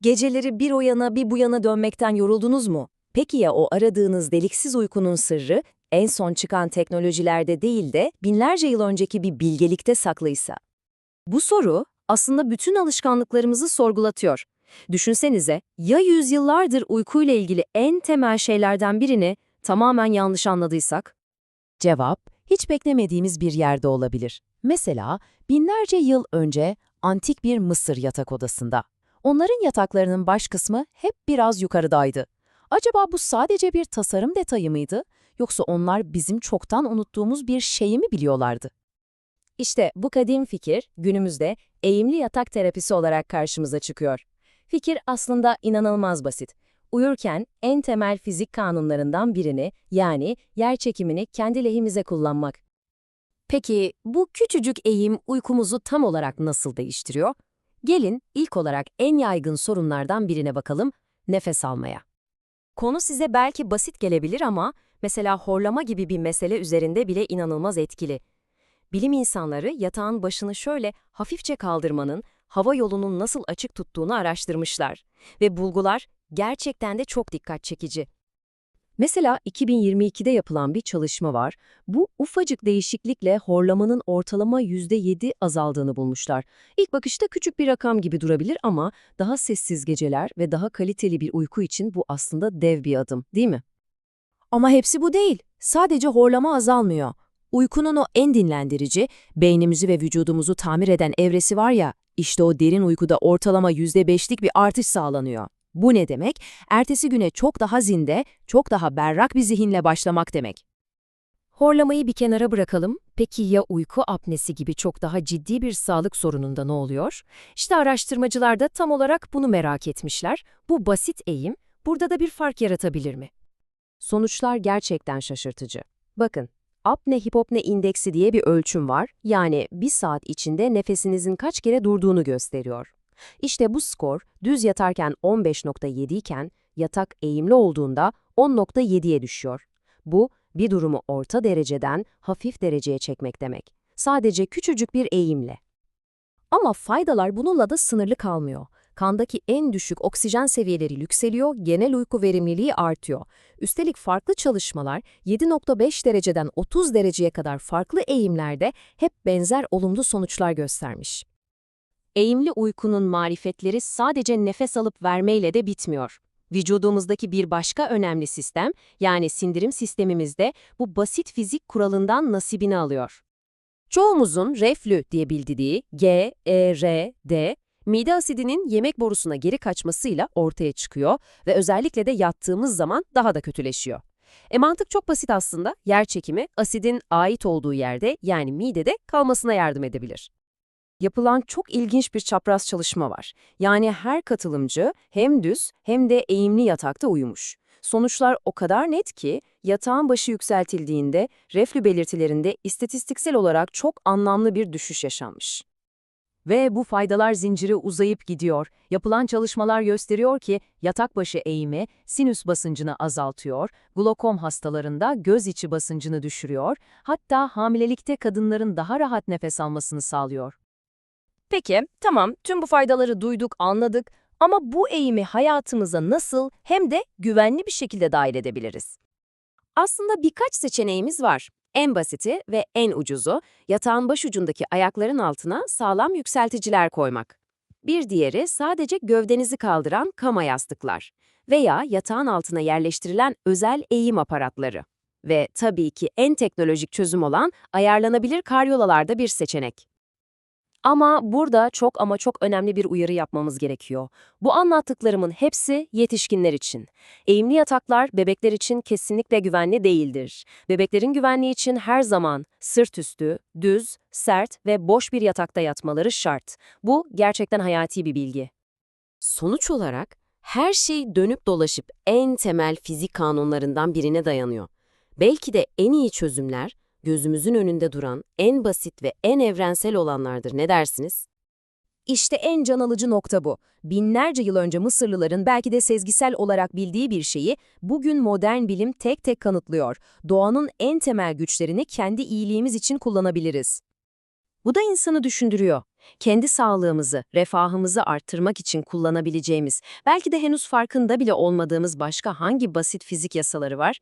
Geceleri bir o yana bir bu yana dönmekten yoruldunuz mu? Peki ya o aradığınız deliksiz uykunun sırrı en son çıkan teknolojilerde değil de binlerce yıl önceki bir bilgelikte saklıysa? Bu soru aslında bütün alışkanlıklarımızı sorgulatıyor. Düşünsenize ya yüzyıllardır uykuyla ilgili en temel şeylerden birini tamamen yanlış anladıysak? Cevap, hiç beklemediğimiz bir yerde olabilir. Mesela binlerce yıl önce antik bir Mısır yatak odasında. Onların yataklarının baş kısmı hep biraz yukarıdaydı. Acaba bu sadece bir tasarım detayı mıydı? Yoksa onlar bizim çoktan unuttuğumuz bir şeyi mi biliyorlardı? İşte bu kadim fikir günümüzde eğimli yatak terapisi olarak karşımıza çıkıyor. Fikir aslında inanılmaz basit. Uyurken en temel fizik kanunlarından birini yani yer çekimini kendi lehimize kullanmak. Peki bu küçücük eğim uykumuzu tam olarak nasıl değiştiriyor? Gelin ilk olarak en yaygın sorunlardan birine bakalım, nefes almaya. Konu size belki basit gelebilir ama mesela horlama gibi bir mesele üzerinde bile inanılmaz etkili. Bilim insanları yatağın başını şöyle hafifçe kaldırmanın hava yolunun nasıl açık tuttuğunu araştırmışlar. Ve bulgular gerçekten de çok dikkat çekici. Mesela 2022'de yapılan bir çalışma var. Bu ufacık değişiklikle horlamanın ortalama %7 azaldığını bulmuşlar. İlk bakışta küçük bir rakam gibi durabilir ama daha sessiz geceler ve daha kaliteli bir uyku için bu aslında dev bir adım, değil mi? Ama hepsi bu değil. Sadece horlama azalmıyor. Uykunun o en dinlendirici, beynimizi ve vücudumuzu tamir eden evresi var ya, işte o derin uykuda ortalama %5'lik bir artış sağlanıyor. Bu ne demek? Ertesi güne çok daha zinde, çok daha berrak bir zihinle başlamak demek. Horlamayı bir kenara bırakalım. Peki ya uyku apnesi gibi çok daha ciddi bir sağlık sorununda ne oluyor? İşte araştırmacılar da tam olarak bunu merak etmişler. Bu basit eğim burada da bir fark yaratabilir mi? Sonuçlar gerçekten şaşırtıcı. Bakın, apne-hipopne indeksi diye bir ölçüm var. Yani bir saat içinde nefesinizin kaç kere durduğunu gösteriyor. İşte bu skor düz yatarken 15.7 iken yatak eğimli olduğunda 10.7'ye düşüyor. Bu bir durumu orta dereceden hafif dereceye çekmek demek. Sadece küçücük bir eğimle. Ama faydalar bununla da sınırlı kalmıyor. Kandaki en düşük oksijen seviyeleri yükseliyor, genel uyku verimliliği artıyor. Üstelik farklı çalışmalar 7.5 dereceden 30 dereceye kadar farklı eğimlerde hep benzer olumlu sonuçlar göstermiş. Eğimli uykunun marifetleri sadece nefes alıp vermeyle de bitmiyor. Vücudumuzdaki bir başka önemli sistem, yani sindirim sistemimizde bu basit fizik kuralından nasibini alıyor. Çoğumuzun reflü diye bildiği G, E, R, D, mide asidinin yemek borusuna geri kaçmasıyla ortaya çıkıyor ve özellikle de yattığımız zaman daha da kötüleşiyor. E mantık çok basit aslında. Yer çekimi asidin ait olduğu yerde yani midede kalmasına yardım edebilir yapılan çok ilginç bir çapraz çalışma var. Yani her katılımcı hem düz hem de eğimli yatakta uyumuş. Sonuçlar o kadar net ki yatağın başı yükseltildiğinde reflü belirtilerinde istatistiksel olarak çok anlamlı bir düşüş yaşanmış. Ve bu faydalar zinciri uzayıp gidiyor. Yapılan çalışmalar gösteriyor ki yatak başı eğimi sinüs basıncını azaltıyor, glokom hastalarında göz içi basıncını düşürüyor, hatta hamilelikte kadınların daha rahat nefes almasını sağlıyor. Peki, tamam, tüm bu faydaları duyduk, anladık ama bu eğimi hayatımıza nasıl hem de güvenli bir şekilde dahil edebiliriz? Aslında birkaç seçeneğimiz var. En basiti ve en ucuzu, yatağın başucundaki ayakların altına sağlam yükselticiler koymak. Bir diğeri sadece gövdenizi kaldıran kama yastıklar veya yatağın altına yerleştirilen özel eğim aparatları. Ve tabii ki en teknolojik çözüm olan ayarlanabilir karyolalarda bir seçenek. Ama burada çok ama çok önemli bir uyarı yapmamız gerekiyor. Bu anlattıklarımın hepsi yetişkinler için. Eğimli yataklar bebekler için kesinlikle güvenli değildir. Bebeklerin güvenliği için her zaman sırt üstü, düz, sert ve boş bir yatakta yatmaları şart. Bu gerçekten hayati bir bilgi. Sonuç olarak her şey dönüp dolaşıp en temel fizik kanunlarından birine dayanıyor. Belki de en iyi çözümler gözümüzün önünde duran en basit ve en evrensel olanlardır. Ne dersiniz? İşte en can alıcı nokta bu. Binlerce yıl önce Mısırlıların belki de sezgisel olarak bildiği bir şeyi bugün modern bilim tek tek kanıtlıyor. Doğanın en temel güçlerini kendi iyiliğimiz için kullanabiliriz. Bu da insanı düşündürüyor. Kendi sağlığımızı, refahımızı arttırmak için kullanabileceğimiz, belki de henüz farkında bile olmadığımız başka hangi basit fizik yasaları var?